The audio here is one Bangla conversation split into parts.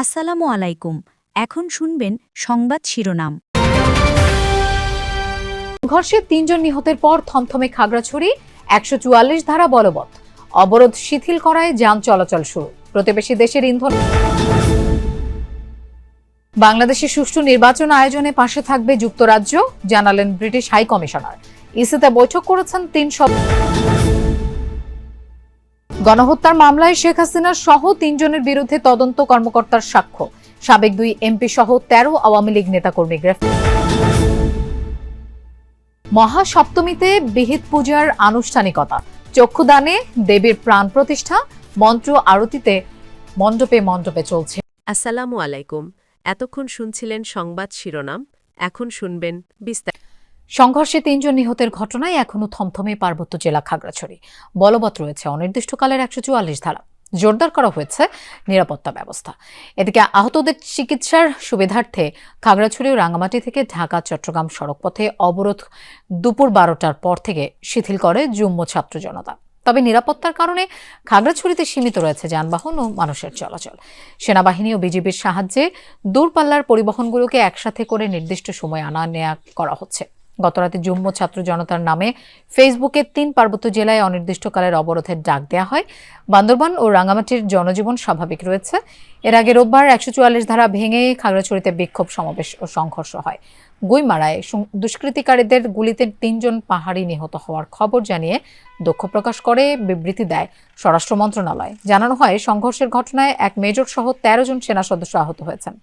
আসসালামু আলাইকুম। এখন শুনবেন সংবাদ শিরোনাম। সংঘর্ষে তিনজন নিহতের পর থমথমে খাগড়াছড়ি, একশো চুয়াল্লিশ ধারা বলবৎ। অবরোধ শিথিল করায় যান চলাচল শুরু। প্রতিবেশী দেশের ইন্ধন। বাংলাদেশের সুষ্ঠু নির্বাচন আয়োজনে পাশে থাকবে যুক্তরাজ্য, জানালেন ব্রিটিশ হাই কমিশনার। ইসিতে বৈঠক করেছেন তিন সব গণহত্যার মামলায় শেখ হাসিনার সহ তিনজনের বিরুদ্ধে তদন্ত কর্মকর্তার সাক্ষ্য। সাবেক দুই এমপি সহ তেরো আওয়ামী লীগ নেতাকর্মী গ্রেফতার। মহাসপ্তমীতে বিহিত পূজার আনুষ্ঠানিকতা। চক্ষুদানে দেবীর প্রাণ প্রতিষ্ঠা, মন্ত্র আরতিতে মণ্ডপে মণ্ডপে চলছে। আসসালামু আলাইকুম। এতক্ষণ শুনছিলেন সংবাদ শিরোনাম, এখন শুনবেন বিস্তারিত। সংঘর্ষে তিনজন নিহতের ঘটনায় এখনও থমথমে পার্বত্য জেলা খাগড়াছড়ি। বলবৎ রয়েছে অনির্দিষ্টকালের একশো চুয়াল্লিশ ধারা। জোরদার করা হয়েছে নিরাপত্তা ব্যবস্থা। এদিকে আহতদের চিকিৎসার সুবিধার্থে খাগড়াছড়ি ও রাঙ্গামাটি থেকে ঢাকা, চট্টগ্রাম সড়কপথে অবরোধ দুপুর বারোটার পর থেকে শিথিল করে যুম্ম ছাত্র জনতা। তবে নিরাপত্তার কারণে খাগড়াছড়িতে সীমিত রয়েছে যানবাহন ও মানুষের চলাচল। সেনাবাহিনী ও বিজিবির সাহায্যে দূরপাল্লার পরিবহনগুলোকে একসাথে করে নির্দিষ্ট সময় আনা নেয়া করা হচ্ছে। গতরাতে জুম্ম ছাত্র জনতার নামে ফেসবুকে তিন পার্বত্য জেলায় অনির্দিষ্টকালের অবরোধের ডাক দেওয়া হয়। বান্দরবান ও রাঙ্গামাটির জনজীবন স্বাভাবিক রয়েছে। এর আগে রোববার একশো চুয়াল্লিশ ধারা ভেঙে খাগড়াছড়িতে বিক্ষোভ সমাবেশ ও সংঘর্ষ হয়। গুইমারায় দুষ্কৃতিকারীদের গুলিতে তিনজন পাহাড়ি নিহত হওয়ার খবর জানিয়ে দুঃখ প্রকাশ করে, বিবৃতি দেয় স্বরাষ্ট্র মন্ত্রণালয়। জানানো হয়, সংঘর্ষের ঘটনায় এক মেজর সহ তেরো জন সেনা সদস্য আহত হয়েছেন।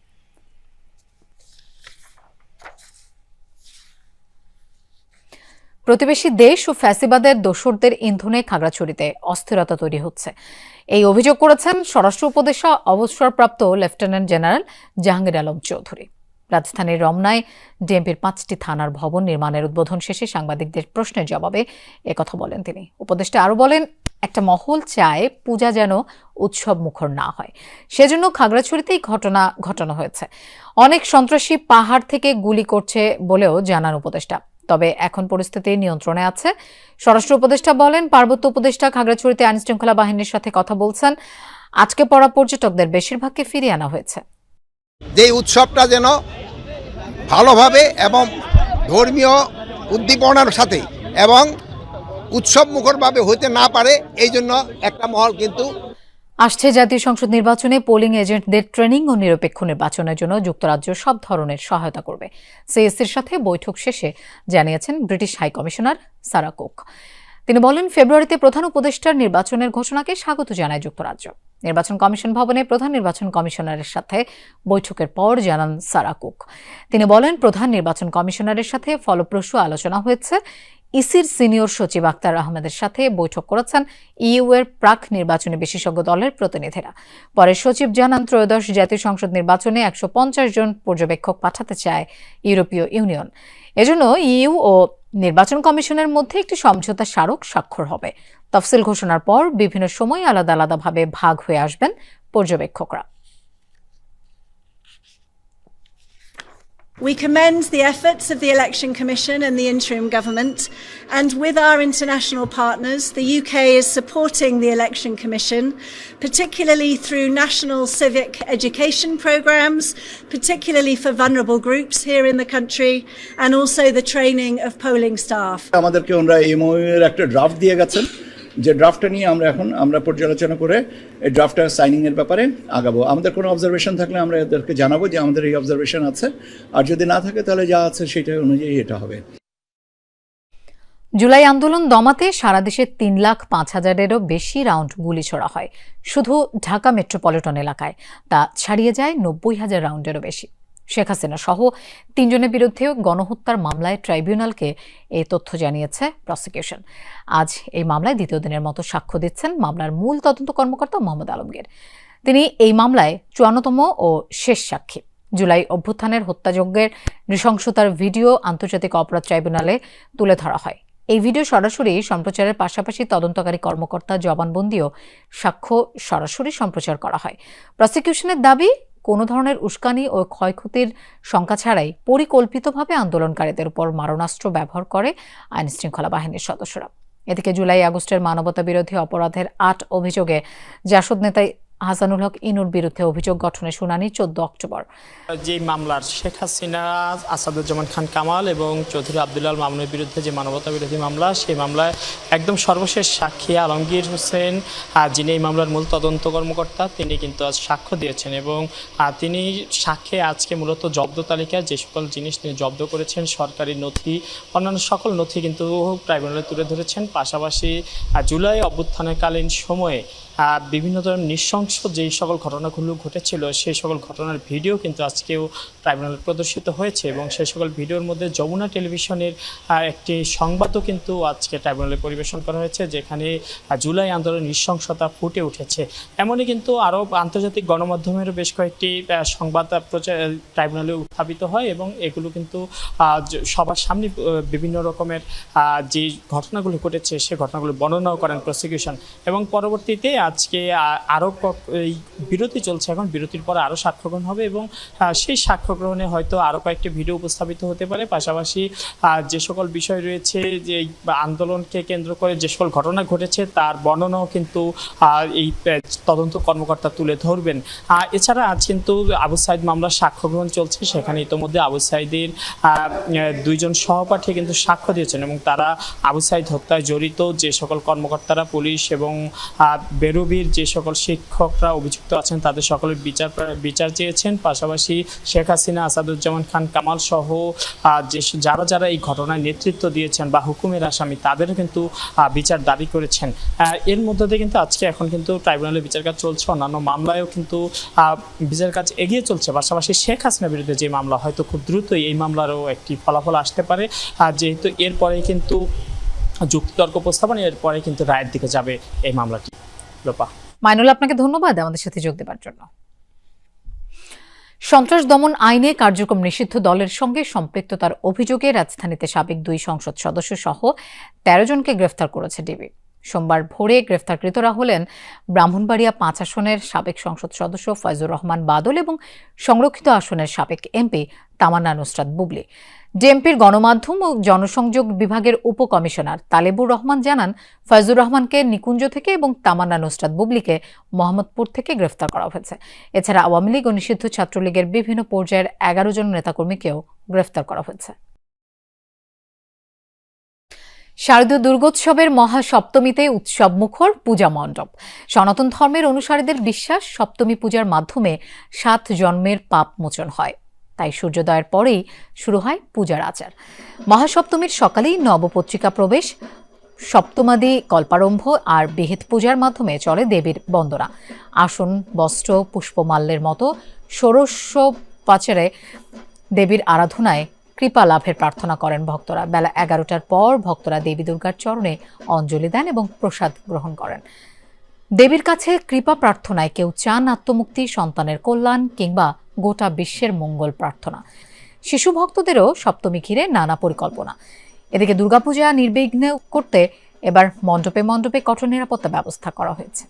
প্রতিবেশী দেশ ও ফ্যাসিবাদের দোসরদের ইন্ধনে খাগড়াছড়িতে অস্থিরতা তৈরি হচ্ছে। এই অভিযোগ করেছেন স্বরাষ্ট্র উপদেষ্টা, অবসরপ্রাপ্ত লেফটেন্যান্ট জেনারেল জাহাঙ্গীর আলম চৌধুরী। রাজধানীর রমনায় ডিএমপির পাঁচটি থানার ভবন নির্মাণের উদ্বোধন শেষে সাংবাদিকদের প্রশ্নের জবাবে একথা বলেন তিনি। উপদেষ্টা আরও বলেন, একটা মহল চায় পূজা যেন উৎসব মুখর না হয়। সেজন্য খাগড়াছড়িতেই ঘটনা ঘটানো হয়েছে। অনেক সন্ত্রাসী পাহাড় থেকে গুলি করছে বলেও জানান উপদেষ্টা। তবে এখন পরিস্থিতি নিয়ন্ত্রণে আছে। স্বরাষ্ট্র উপদেষ্টা বলেন, পার্বত্য উপদেষ্টা খাগড়াছড়িতে আইনশৃঙ্খলা বাহিনীর সাথে কথা বলছেন। আজকে পড়া পর্যটকদের বেশিরভাগকে ফিরিয়ে আনা হয়েছে। যে উৎসবটা যেন ভালোভাবে এবং ধর্মীয় উদ্দীপনার সাথে এবং উৎসব মুখরভাবে হইতে না পারে, এই জন্য একটা মহল কিন্তু আসছে জাতীয় সংসদ নির্বাচনে পোলিং এজেন্টদের ট্রেনিং ও নিরপেক্ষ নির্বাচনের জন্য যুক্তরাজ্য সব ধরনের সহায়তা করবে। সিএসসির সাথে বৈঠক শেষে জানিয়েছেন British high commissioner Sarah Cook. তিনি বলেন, ফেব্রুয়ারিতে প্রধান উপদেষ্টার নির্বাচনের ঘোষণাকে স্বাগত জানায় যুক্তরাজ্য। নির্বাচন কমিশন ভবনে প্রধান নির্বাচন কমিশনারের সাথে বৈঠকের পর জানান সারা কুক। তিনি বলেন, প্রধান নির্বাচন কমিশনারের সাথে ফলপ্রসূ আলোচনা হয়েছে। ইসির সিনিয়র সচিব আক্তার আহমেদের সাথে বৈঠক করেছেন ইইউ এর প্রাক নির্বাচনী বিশেষজ্ঞ দলের প্রতিনিধিরা। পরে সচিব জানান, ত্রয়োদশ জাতীয় সংসদ নির্বাচনে একশো পঞ্চাশ জন পর্যবেক্ষক পাঠাতে চায় ইউরোপীয় ইউনিয়ন। এজন্য ইইউ ও নির্বাচন কমিশনের মধ্যে একটি সমঝোতা স্মারক স্বাক্ষর হবে। তফসিল ঘোষণার পর বিভিন্ন সময় আলাদা আলাদাভাবে ভাগ হয়ে আসবেন পর্যবেক্ষকরা। We commend the efforts of the Election Commission and the interim government, and with our international partners, the UK is supporting the Election Commission, particularly through national civic education programmes, particularly for vulnerable groups here in the country, and also the training of polling staff. আমাদেরকে ওনারা এমওইউ এর একটা ড্রাফট দিয়ে গেছেন যে ড্রাফটটা নিয়ে আমরা এখন, আমরা পর্যালোচনা করে এই ড্রাফটটা সাইনিংয়ের ব্যাপারে আগাবো। আমাদের কোনো অবজারভেশন থাকলে আমরা এদেরকে জানাব যে আমাদের এই অবজারভেশন আছে। আর যদি না থাকে তাহলে যা আছে সেটা অনুযায়ী এটা হবে। জুলাই আন্দোলন দমাতে সারা দেশে তিন লাখ পাঁচ হাজারেরও বেশি রাউন্ড গুলি ছোড়া হয়, শুধু ঢাকা মেট্রোপলিটন এলাকায়। তা ছাড়িয়ে যায় নব্বই হাজার রাউন্ডেরও বেশি। শেখ হাসিনা সহ তিনজনের বিরুদ্ধেও গণহত্যার মামলায় ট্রাইব্যুনালকে এই তথ্য জানিয়েছে প্রসিকিউশন। আজ এই মামলায় দ্বিতীয় দিনের মতো সাক্ষ্য দিচ্ছেন মামলার মূল তদন্ত কর্মকর্তা মোহাম্মদ আলমগীর। তিনি এই মামলায় চুয়ান্নতম ও শেষ সাক্ষী। জুলাই অভ্যুত্থানের হত্যাযজ্ঞের নৃশংসতার ভিডিও আন্তর্জাতিক অপরাধ ট্রাইব্যুনালে তুলে ধরা হয়। এই ভিডিও সরাসরি সম্প্রচারের পাশাপাশি তদন্তকারী কর্মকর্তা জবানবন্দিও সাক্ষ্য সরাসরি সম্প্রচার করা হয়। প্রসিকিউশনের দাবি কোনো ধরনের উস্কানি ও ক্ষয়ক্ষতির শঙ্কা ছাড়াই পরিকল্পিতভাবে আন্দোলনকারীদের উপর মারণাস্ত্র ব্যবহার করে আইনশৃঙ্খলা বাহিনীর সদস্যরা। এদিকে জুলাই আগস্টের মানবতা বিরোধী অপরাধের আট অভিযোগে জাসদ নেতা হাসানুল হক ইনুর বিরুদ্ধে অভিযোগ গঠনের শুনানি চোদ্দ অক্টোবর। যে মামলার শেখ হাসিনা, আসাদুজ্জামান খান কামাল এবং চৌধুরী আবদুল্লাল মামুনের বিরুদ্ধে যে মানবতা বিরোধী মামলা, সেই মামলায় একদম সর্বশেষ সাক্ষী আলমগীর হোসেন যিনি এই মামলার মূল তদন্ত কর্মকর্তা, তিনি কিন্তু আজ সাক্ষ্য দিয়েছেন এবং তিনি সাক্ষ্যে আজকে মূলত জব্দ তালিকায় যে সকল জিনিস তিনি জব্দ করেছেন, সরকারি নথি, অন্যান্য সকল নথি কিন্তু ট্রাইব্যুনালে তুলে ধরেছেন। পাশাপাশি জুলাই অভ্যুত্থানকালীন সময়ে বিভিন্ন ধরনের নৃশংস যেই সকল ঘটনাগুলো ঘটেছিল, সেই সকল ঘটনার ভিডিও কিন্তু আজকেও ট্রাইব্যুনালে প্রদর্শিত হয়েছে এবং সেই সকল ভিডিওর মধ্যে যমুনা টেলিভিশনের একটি সংবাদও কিন্তু আজকে ট্রাইব্যুনালে পরিবেশন করা হয়েছে, যেখানে জুলাই আন্দোলনের নৃশংসতা ফুটে উঠেছে। এমনই কিন্তু আরও আন্তর্জাতিক গণমাধ্যমেরও বেশ কয়েকটি সংবাদ প্রচার ট্রাইব্যুনালে উত্থাপিত হয় এবং এগুলো কিন্তু সবার সামনে বিভিন্ন রকমের যে ঘটনাগুলো ঘটেছে, সে ঘটনাগুলো বর্ণনাও করেন প্রসিকিউশন এবং পরবর্তীতে আজকে আরও এই বিরতি চলছে এখন। বিরতির পরে আরও সাক্ষ্য গ্রহণ হবে এবং সেই সাক্ষ্য গ্রহণে হয়তো আরও কয়েকটি ভিডিও উপস্থাপিত হতে পারে। পাশাপাশি যে সকল বিষয় রয়েছে যে আন্দোলনকে কেন্দ্র করে যে সকল ঘটনা ঘটেছে তার বর্ণনাও কিন্তু এই তদন্ত কর্মকর্তা তুলে ধরবেন। এছাড়া আজ কিন্তু আবু সাইদ মামলার সাক্ষ্য গ্রহণ চলছে। সেখানে ইতোমধ্যে আবু সাইদের দুইজন সহপাঠী কিন্তু সাক্ষ্য দিয়েছেন এবং তারা আবু সাইদ হত্যায় জড়িত যে সকল কর্মকর্তারা পুলিশ এবং আহ, বেরোবির যে সকল শিক্ষকরা অভিযুক্ত আছেন, তাদের সকলের বিচার বিচার চেয়েছেন। পাশাপাশি শেখ হাসিনা, আসাদুজ্জামান খান, কামাল সহ যে যারা যারা এই ঘটনায় নেতৃত্ব দিয়েছেন বা হুকুমের আসামি, তাদেরও কিন্তু বিচার দাবি করেছেন। এর মধ্যে দিয়ে কিন্তু আজকে এখন কিন্তু ট্রাইব্যুনালে বিচার কাজ চলছে। অন্যান্য মামলায়ও কিন্তু বিচার কাজ এগিয়ে চলছে। পাশাপাশি শেখ হাসিনার বিরুদ্ধে যে মামলা, হয়তো খুব দ্রুতই এই মামলারও একটি ফলাফল আসতে পারে। আর যেহেতু এরপরে কিন্তু যুক্তিতর্ক উপস্থাপন এরপরে কিন্তু রায়ের দিকে যাবে এই মামলাটি। লোপা। মাইনুল, আপনাকে ধন্যবাদ আমাদের সাথে যোগ দেওয়ার জন্য। সন্ত্রাস দমন আইনে কার্যক্রম নিষিদ্ধ দলের সঙ্গে সম্পৃক্ততার অভিযোগে রাজধানীতে সাবেক দুই সংসদ সদস্য সহ তেরো জনকে গ্রেফতার করেছে ডিবি। সোমবার ভোরে গ্রেফতারকৃতরা হলেন ব্রাহ্মণবাড়িয়া পাঁচ আসনের সাবেক সংসদ সদস্য ফয়জুর রহমান বাদল এবং সংরক্ষিত আসনের সাবেক এমপি তামান্না নুসরাত বুবলি। ডিএমপির গণমাধ্যম ও জনসংযোগ বিভাগের উপকমিশনার তালেবুর রহমান জানান, ফয়জুর রহমানকে নিকুঞ্জ থেকে এবং তামান্না নুসরাত বুবলিকে মোহাম্মদপুর থেকে গ্রেফতার করা হয়েছে। এছাড়া আওয়ামী লীগ ও নিষিদ্ধ ছাত্রলীগের বিভিন্ন পর্যায়ের এগারো জন নেতাকর্মীকেও গ্রেফতার করা হয়েছে। শারদীয় দুর্গোৎসবের মহাসপ্তমীতে উৎসব মুখর পূজা মণ্ডপ। সনাতন ধর্মের অনুসারীদের বিশ্বাস, সপ্তমী পূজার মাধ্যমে সাত জন্মের পাপ মোচন হয়। তাই সূর্যোদয়ের পরেই শুরু হয় পূজার আচার। মহাসপ্তমীর সকালেই নবপত্রিকা প্রবেশ, সপ্তমাদি কল্পারম্ভ আর বিহিত পূজার মাধ্যমে চলে দেবীর বন্দনা। আসন, বস্ত্র, পুষ্পমাল্যের মতো ষোড়শ পাচারে দেবীর আরাধনায় কৃপা লাভের প্রার্থনা করেন ভক্তরা। বেলা এগারোটার পর ভক্তরা দেবী দুর্গার চরণে অঞ্জলি দেন এবং প্রসাদ গ্রহণ করেন। দেবীর কাছে কৃপা প্রার্থনায় কেউ চান আত্মমুক্তি, সন্তানের কল্যাণ কিংবা গোটা বিশ্বের মঙ্গল প্রার্থনা। শিশু ভক্তদেরও সপ্তমী ঘিরে নানা পরিকল্পনা। এদিকে দুর্গাপূজা নির্বিঘ্ন করতে এবার মণ্ডপে মণ্ডপে কঠোর নিরাপত্তা ব্যবস্থা করা হয়েছে।